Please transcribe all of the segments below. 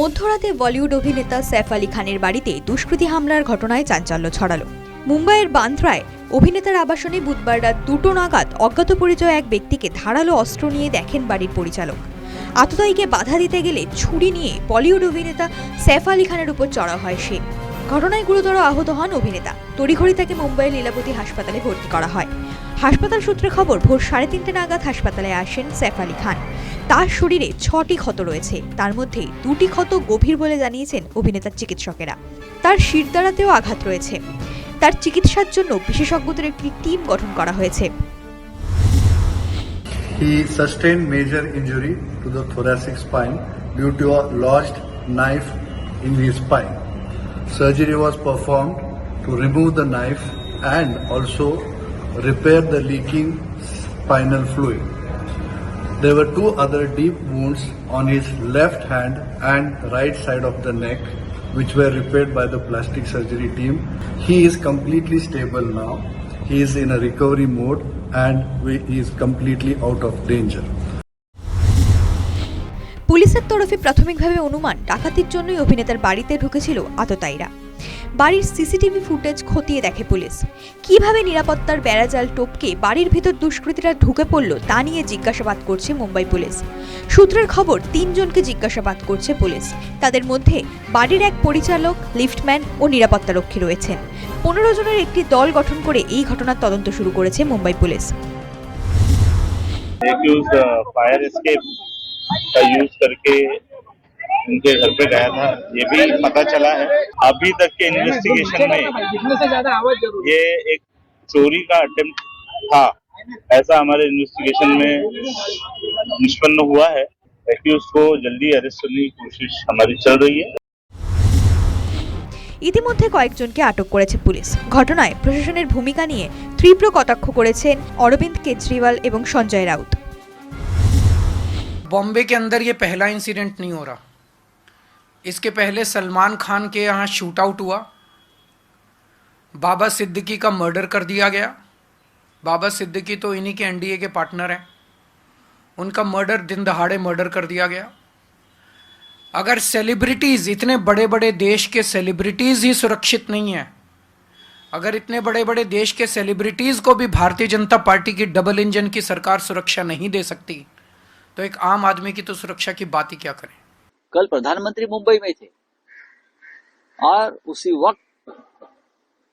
মধ্যরাতে বলিউড অভিনেতা সাইফ আলী খানের বাড়িতে দুষ্কৃতী হামলার ঘটনায় চাঞ্চল্য ছড়ালো। মুম্বাইয়ের বান্দ্রায় অভিনেতার আবাসনে বুধবার রাত দুটো নাগাদ অজ্ঞাত পরিচয় এক ব্যক্তিকে ধারালো অস্ত্র নিয়ে দেখেন বাড়ির পরিচালক। আততায়ীকে বাধা দিতে গেলে ছুরি নিয়ে বলিউড অভিনেতা সাইফ আলী খানের উপর চড়া হয় সে। ঘটনায় গুরুতর আহত হন অভিনেতা। তড়িঘড়ি তাকে মুম্বাইয়ের লীলাবতী হাসপাতালে ভর্তি করা হয়। হাসপাতাল সূত্রে খবর, ভোর সাড়ে তিনটে নাগাদ হাসপাতালে আসেন সাইফ আলী খান। তার শরীরে ছটি ক্ষত রয়েছে তার মধ্যে দুটি ক্ষত গভীর বলে জানিয়েছেন অভিনেতার চিকিৎসকেরা তার শিরদাঁড়াতেও আঘাত রয়েছে তার চিকিৎসার জন্য বিশেষজ্ঞদের একটি টিম গঠন করা হয়েছে He sustained major injury to the thoracic spine due to a lodged knife in his spine. Surgery was performed to remove the knife and also repair the leaking spinal fluid. There were two other deep wounds on his left hand and right side of the neck, which were repaired by the plastic surgery team. He is completely stable now. He is in a recovery mode and we- he is completely out of danger. পুলিশের তরফে প্রাথমিকভাবে অনুমান ডাকাতির জন্যই অভিনেতার বাড়িতে ঢুকেছিল আততায়ীরা বাড়ির সিসিটিভি ফুটেজ খতিয়ে দেখে পুলিশ কিভাবে নিরাপত্তার বেড়াজাল টপকে বাড়ির ভিতর দুষ্কৃতীরা ঢুকে পড়ল তা নিয়ে জিজ্ঞাসাবাদ করছে মুম্বাই পুলিশ সূত্রের খবর তিনজনকে জিজ্ঞাসাবাদ করছে পুলিশ তাদের মধ্যে বাড়ির এক পরিচালক লিফটম্যান ও নিরাপত্তারক্ষী রয়েছেন পনেরো জনের একটি দল গঠন করে এই ঘটনার তদন্ত শুরু করেছে Mumbai police accused fire escape का यूज करके उनके घर पे गया था ये भी पता चला है अभी तक के इन्वेस्टिगेशन में ये एक चोरी का अटेम्प्ट था ऐसा हमारे इन्वेस्टिगेशन में निष्पन्न हुआ है एक्यूज को जल्दी अरेस्ट करने की कोशिश हमारी चल रही है ইতিমধ্যে কয়েকজনকে আটক করেছে পুলিশ ঘটনায় প্রশাসনের ভূমিকা নিয়ে তীব্র কটাক্ষ করেছেন অরবিন্দ কেজরিওয়াল এবং সঞ্জয় রাউত बॉम्बे के अंदर ये पहला इंसिडेंट नहीं हो रहा इसके पहले सलमान खान के यहाँ शूट आउट हुआ। बाबा सिद्दीकी का मर्डर कर दिया गया। बाबा सिद्दीकी तो इन्हीं के एनडीए के पार्टनर हैं। उनका मर्डर दिन दहाड़े मर्डर कर दिया गया। अगर सेलिब्रिटीज़ इतने बड़े बड़े देश के सेलिब्रिटीज़ ही सुरक्षित नहीं हैं, अगर इतने बड़े बड़े देश के सेलिब्रिटीज़ को भी भारतीय जनता पार्टी की डबल इंजन की सरकार सुरक्षा नहीं दे सकती तो एक आम आदमी की तो सुरक्षा की बात ही क्या करें? कल प्रधानमंत्री मुंबई में थे। और उसी वक्त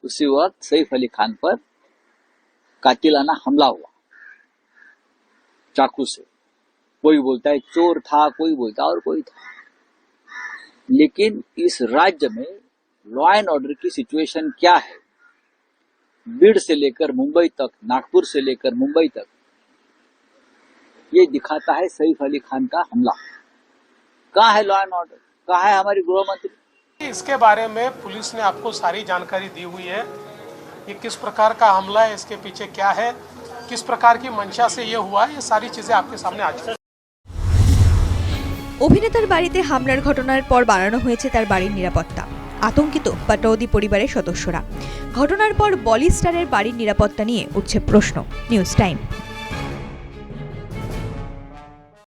उसी वक्त सैफ अली खान पर कातिलाना हमला हुआ। चाकू से। कोई बोलता है चोर था, कोई बोलता है और कोई था। लेकिन इस राज्य में लॉ एंड ऑर्डर की सिचुएशन क्या है? बीड़ से लेकर मुंबई तक, नागपुर से लेकर मुंबई तक, ये दिखाता है सैफ अली खान का हमला। कहाँ है लॉ एंड ऑर्डर कहाँ है हमारी गृह मंत्री इसके बारे में पुलिस ने आपको सारी जानकारी दी हुई है ये किस प्रकार का हमला है इसके पीछे क्या है किस प्रकार की मंशा से ये हुआ है ये सारी चीजें आपके सामने आ चुकी हैं। অভিনেতার বাড়িতে হামলার ঘটনার পর বাড়ানো হয়েছে তার বাড়ির নিরাপত্তা আতঙ্কিত পাটৌদি পরিবারের সদস্যরা ঘটনার পর বলি স্টারের বাড়ির নিরাপত্তা নিয়ে উঠছে প্রশ্ন নিউজ টাইম